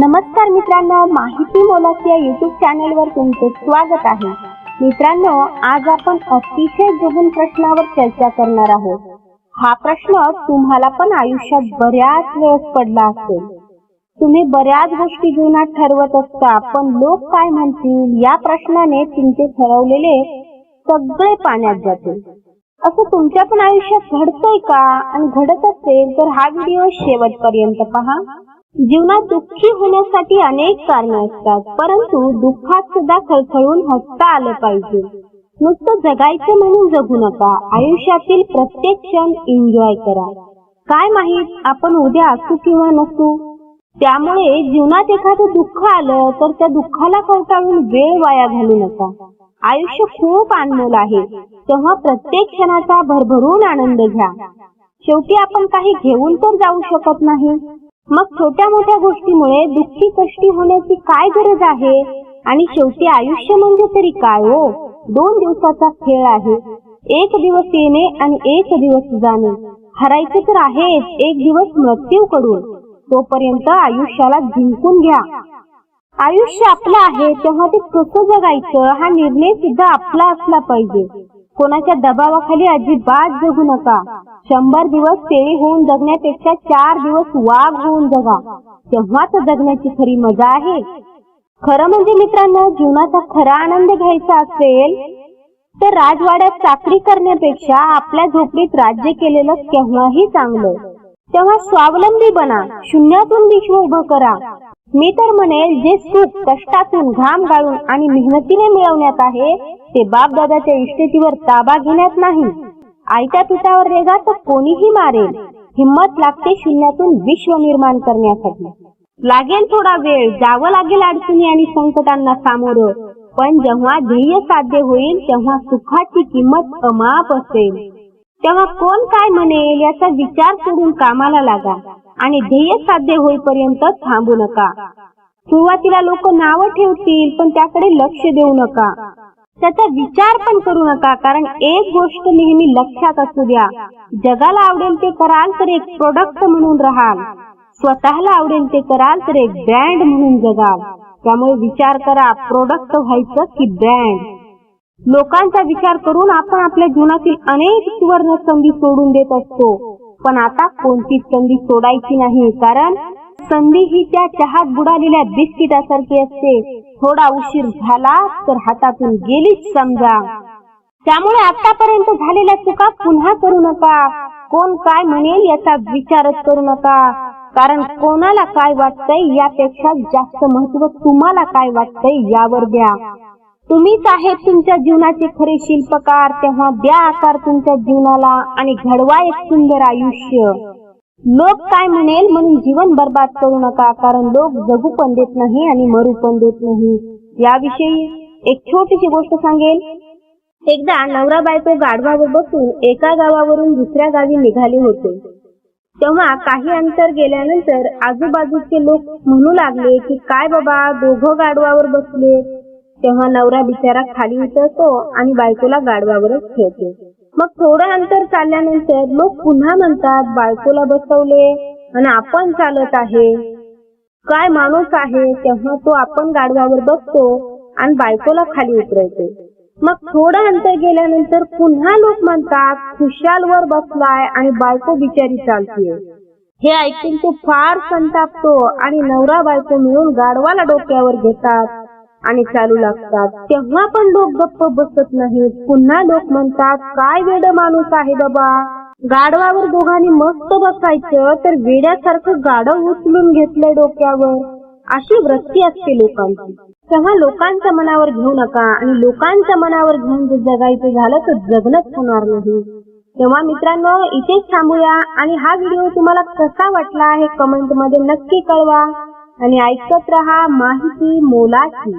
नमस्कार मित्रांनो माहिती मोलाची या युट्यूब चॅनल वर तुमचे स्वागत आहे. मित्रांनो आज आपण अतिशय जगून प्रश्नावर चर्चा करणार आहोत. हा प्रश्न तुम्हाला पण आयुष्यात बऱ्याच वेळेस पडला असेल. तुम्ही बऱ्याच गोष्टी जीवनात ठरवत असता पण लोक काय म्हणतील या प्रश्नाने तुमचे ठरवलेले सगळे पाण्यात जाते. असं तुमच्या पण आयुष्यात घडतंय का आणि घडत असेल तर हा व्हिडिओ शेवटपर्यंत पहा. जीवनात दुःखी होण्यासाठी अनेक कारणे असतात परंतु दुःखात सुद्धा खळखळून हसता आलं पाहिजे. नुसतं जगायचं म्हणून जगू नका आयुष्यातील प्रत्येक क्षण एन्जॉय करा. काय माहीत आपण उद्या असू किंवा नसू? त्यामुळे जीवनात एखादं दुःख आलं तर त्या दुःखाला कवटाळून वेळ वाया घालू नका. आयुष्य खूप अनमोल आहे तेव्हा प्रत्येक क्षणाचा भरभरून आनंद घ्या. शेवटी आपण काही घेऊन तर जाऊ शकत नाही. मग छोट्या मोठ्या गोष्टीमुळे दुःखी कष्टी होण्याची काय गरज आहे? आणि शेवटी आयुष्य म्हणजे तरी काय हो? दोन दिवसाचा खेळ आहे. एक दिवस येणे आणि एक दिवस जाणे. हरायचे तर आहेच एक दिवस मृत्यू कडून तोपर्यंत आयुष्याला जिंकून घ्या. आयुष्य आपलं आहे तेव्हा ते कसं जगायचं हा निर्णय सुद्धा आपला असला पाहिजे. कोणाच्या दबावाखाली अजिबात जगू नका. शंभर दिवस शेळी होऊन जगण्यापेक्षा चार दिवस वाघ होऊन जगा. तेव्हाच जगण्याची खरी मजा आहे. खरं म्हणजे मित्रांनो जीवनाचा खरा आनंद घ्यायचा असेल तर राजवाड्यात चाकरी करण्यापेक्षा आपल्या झोपडीत राज्य केलेलं केव्हाही चांगलं. तेव्हा स्वावलंबी बना शून्यातून विश्व उभं करा. मी तर म्हणेल जे सुख कष्टातून घाम गाळून आणि मेहनतीने मिळवण्यात आहे ते बाप दादाच्या इष्टतीवर ताबा घेण्यात नाही. आयत्या पिठावर रेगा तर कोणीही मारेल. हिम्मत लागते शून्यातून विश्व निर्माण करण्यासाठी. लागेल थोडा वेळ जावं लागेल अडचणी आणि संकटांना सामोरं. पण जेव्हा ध्येय साध्य होईल तेव्हा सुखाची किंमत अमाप असेल. तेव्हा कोण काय म्हणेल याचा विचार सोडून कामाला लागा आणि ध्येय साध्य होईपर्यंत थांबू नका. सुरुवातीला लोक नावं ठेवतील पण त्याकडे लक्ष देऊ नका. त्याचा विचार पण करू नका कारण एक गोष्ट नेहमी लक्षात असू द्या. जगाला आवडेल ते कराल तर एक प्रोडक्ट म्हणून राहाल. स्वतःला आवडेल ते कराल तर एक ब्रँड म्हणून जगाल. त्यामुळे विचार करा प्रोडक्ट व्हायचं की ब्रँड लोकांचा विचार करून आपण आपल्या जीवनातील अनेक सुवर्ण संधी सोडून देत असतो. पण आता कोणतीच संधी सोडायची नाही कारण संधी ही त्या चहात बुडालेल्या बिस्किटासारखी असते. थोडा उशीर झाला तर हातातून गेलीच समजा. त्यामुळे आतापर्यंत झालेल्या चुका पुन्हा करू नका. कोण काय म्हणेल याचा विचारच करू नका. कारण कोणाला काय वाटतंय यापेक्षा जास्त महत्त्व तुम्हाला काय वाटतंय यावर द्या. तुम्हीच आहेत तुमच्या जीवनाचे खरे शिल्पकार तेव्हा द्या आकार तुमच्या जीवनाला आणि घडवा एक सुंदर आयुष्य. लोक काय म्हणेल म्हणून जीवन बर्बाद करू नका कारण लोक जगू पण देत नाही आणि मरू पण देत नाही. याविषयी एक छोटीशी गोष्ट सांगेल. एकदा नवरा बायको गाढवावर बसून एका गावावरून दुसऱ्या गावी निघाले होते. तेव्हा काही अंतर गेल्यानंतर आजूबाजूचे लोक म्हणू लागले की काय बाबा दोघं गाढवावर बसले. तेव्हा नवरा बिचारा खाली उतरतो आणि बायकोला गाढवावरच ठेवतो. मग थोडं अंतर चालल्यानंतर लोक पुन्हा म्हणतात बायकोला बसवले आणि आपण चालत आहे. काय माणूस आहे तेव्हा तो आपण गाढवावर बसतो आणि बायकोला खाली उतरवतो. मग थोडं अंतर गेल्यानंतर पुन्हा लोक म्हणतात खुशाल वर बसलाय आणि बायको बिचारी चालतीये. हे ऐकून तो फार संतापतो आणि नवरा बायको मिळून गाढवाला डोक्यावर घेतात. आणि चालू लागतात. तेव्हा पण लोक गप्प बसत नाहीत. पुन्हा लोक म्हणतात काय वेड माणूस आहे बाबा. गाढवावर दोघांनी मस्त बसायचं तर वेड्यासारखं गाडव उचलून घेतलंय डोक्यावर. अशी वृत्ती असते लोकांची. तेव्हा लोकांच्या मनावर घेऊ नका आणि लोकांच्या मनावर घेऊन जर जगायचं झालं तर जगणंच होणार नाही. तेव्हा मित्रांनो इथेच थांबूया आणि हा व्हिडिओ तुम्हाला कसा वाटला हे कमेंटमध्ये नक्की कळवा. आणि ऐकत रहा माहिती मोलाची.